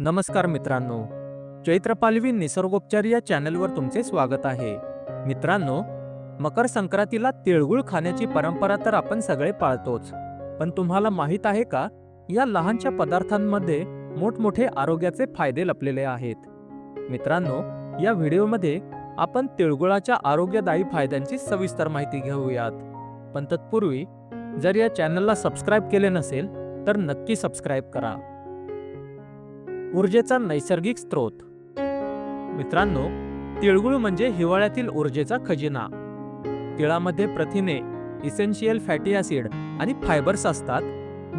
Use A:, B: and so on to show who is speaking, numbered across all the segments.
A: नमस्कार मित्रांनो. चैत्र पालवी निसर्गोपचार या चॅनलवर तुमचे स्वागत आहे. मित्रांनो मकर संक्रांतीला तिळगुळ खाण्याची परंपरा तर आपण सगळे पाळतोच. पण तुम्हाला माहीत आहे का या लहानशा पदार्थांमध्ये मोठमोठे आरोग्याचे फायदे लपलेले आहेत. मित्रांनो या व्हिडिओमध्ये आपण तिळगुळाच्या आरोग्यदायी फायद्यांची सविस्तर माहिती घेऊयात. पण तत्पूर्वी जर या चॅनलला सबस्क्राईब केले नसेल तर नक्की सबस्क्राईब करा. ऊर्जेचा नैसर्गिक स्रोत. मित्रांनो तिळगुळ म्हणजे हिवाळ्यातील ऊर्जेचा खजिना. तिळामध्ये प्रथिने इसेन्शियल फॅटी ॲसिड आणि फायबर्स असतात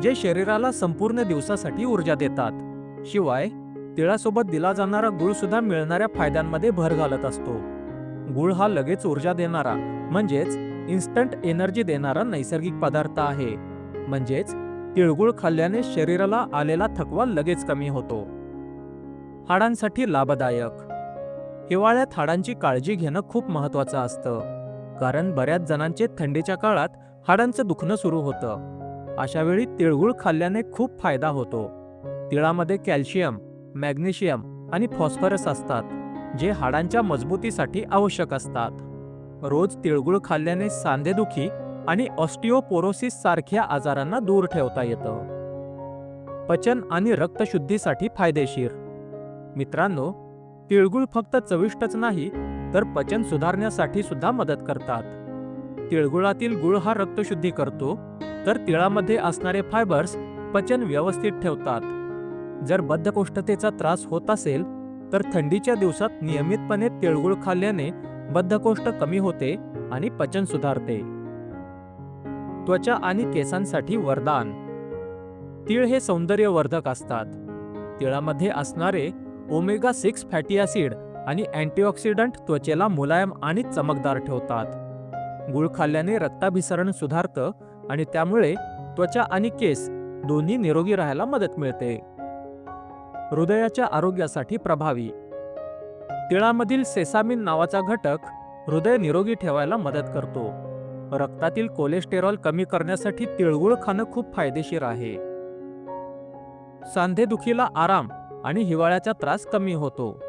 A: जे शरीराला संपूर्ण दिवसासाठी ऊर्जा देतात. शिवाय तिळासोबत दिला जाणारा गुळ सुद्धा मिळणाऱ्या फायद्यांमध्ये भर घालत असतो. गुळ हा लगेच ऊर्जा देणारा म्हणजेच इन्स्टंट एनर्जी देणारा नैसर्गिक पदार्थ आहे. म्हणजेच तिळगुळ खाल्ल्याने शरीराला आलेला थकवा लगेच कमी होतो. हाडांसाठी लाभदायक. हिवाळ्यात हाडांची काळजी घेणं खूप महत्वाचं असतं. कारण बऱ्याच जणांचे थंडीच्या काळात हाडांचं दुखणं सुरू होतं. अशा वेळी तिळगुळ खाल्ल्याने खूप फायदा होतो. तिळामध्ये कॅल्शियम मॅग्नेशियम आणि फॉस्फरस असतात जे हाडांच्या मजबूतीसाठी आवश्यक असतात. रोज तिळगुळ खाल्ल्याने सांधेदुखी आणि ऑस्टिओपोरोसिस सारख्या आजारांना दूर ठेवता येतं. पचन आणि रक्तशुद्धीसाठी फायदेशीर. मित्रांनो तिळगुळ फक्त चविष्टच नाही तर पचन सुधारण्यासाठी सुद्धा मदत करतात. तिळगुळातील गुळ हा रक्तशुद्धी करतो तर तिळामध्ये असणारे फायबर्स पचन व्यवस्थित ठेवतात. जर बद्धकोष्ठतेचा त्रास होत असेल तर थंडीच्या दिवसात नियमितपणे तिळगुळ खाल्ल्याने बद्धकोष्ठ कमी होते आणि पचन सुधारते. त्वचा आणि केसांसाठी वरदान. तिळ हे सौंदर्यवर्धक असतात. तिळामध्ये असणारे ओमेगा सिक्स फॅटी ॲसिड आणि अँटीऑक्सिडंट त्वचेला मुलायम आणि चमकदार ठेवतात. गुळ खाल्ल्याने रक्ताभिसरण सुधारतं आणि त्यामुळे त्वचा आणि केस दोन्ही निरोगी राहायला मदत मिळते. हृदयाच्या आरोग्यासाठी प्रभावी. तिळामधील सेसामिन नावाचा घटक हृदय निरोगी ठेवायला मदत करतो. रक्तातील कोलेस्टेरॉल कमी करण्यासाठी तिळगुळ खाणं खूप फायदेशीर आहे. सांधेदुखीला आराम आणि हिवाळ्याचा त्रास कमी होतो.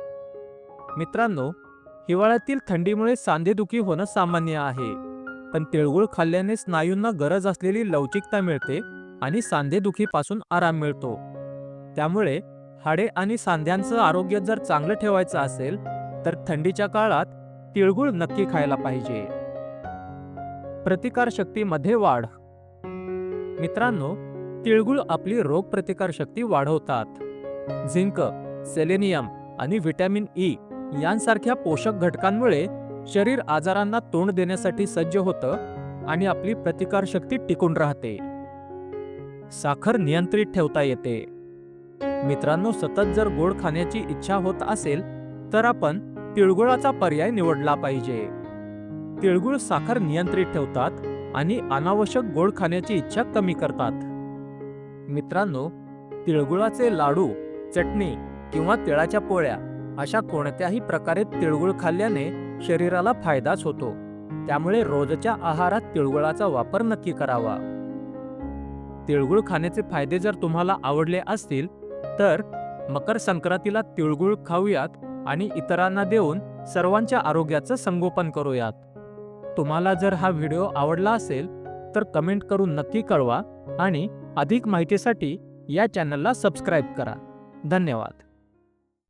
A: मित्रांनो हिवाळ्यातील थंडीमुळे सांधेदुखी होणं सामान्य आहे पण तिळगुळ खाल्ल्याने स्नायूंना गरज असलेली लवचिकता मिळते आणि सांधेदुखीपासून आराम मिळतो. त्यामुळे हाडे आणि सांध्यांचं आरोग्य जर चांगलं ठेवायचं असेल तर थंडीच्या काळात तिळगुळ नक्की खायला पाहिजे. प्रतिकारशक्तीमध्ये वाढ. मित्रांनो तिळगुळ आपली रोगप्रतिकारशक्ती वाढवतात. झिंक सेलेनियम आणि व्हिटॅमिन ई यांसारख्या पोषक घटकांमुळे शरीर आजारांना तोंड देण्यासाठी सज्ज होतं आणि आपली प्रतिकारशक्ती टिकून राहते. साखर नियंत्रित ठेवता येते. मित्रांनो सतत जर गोड खाण्याची इच्छा होत असेल तर आपण तिळगुळाचा पर्याय निवडला पाहिजे. तिळगुळ साखर नियंत्रित ठेवतात आणि अनावश्यक गोड खाण्याची इच्छा कमी करतात. मित्रांनो तिळगुळाचे लाडू चटणी किंवा तिळाच्या पोळ्या अशा कोणत्याही प्रकारे तिळगुळ खाल्ल्याने शरीराला फायदाच होतो. त्यामुळे रोजच्या आहारात तिळगुळाचा वापर नक्की करावा. तिळगुळ खाण्याचे फायदे जर तुम्हाला आवडले असतील तर मकर संक्रांतीला तिळगुळ खाऊयात आणि इतरांना देऊन सर्वांच्या आरोग्याचं संगोपन करूयात. तुम्हाला जर हा व्हिडिओ आवडला असेल तर कमेंट करून नक्की कळवा आणि अधिक माहितीसाठी या चॅनलला सबस्क्राईब करा. धन्यवाद.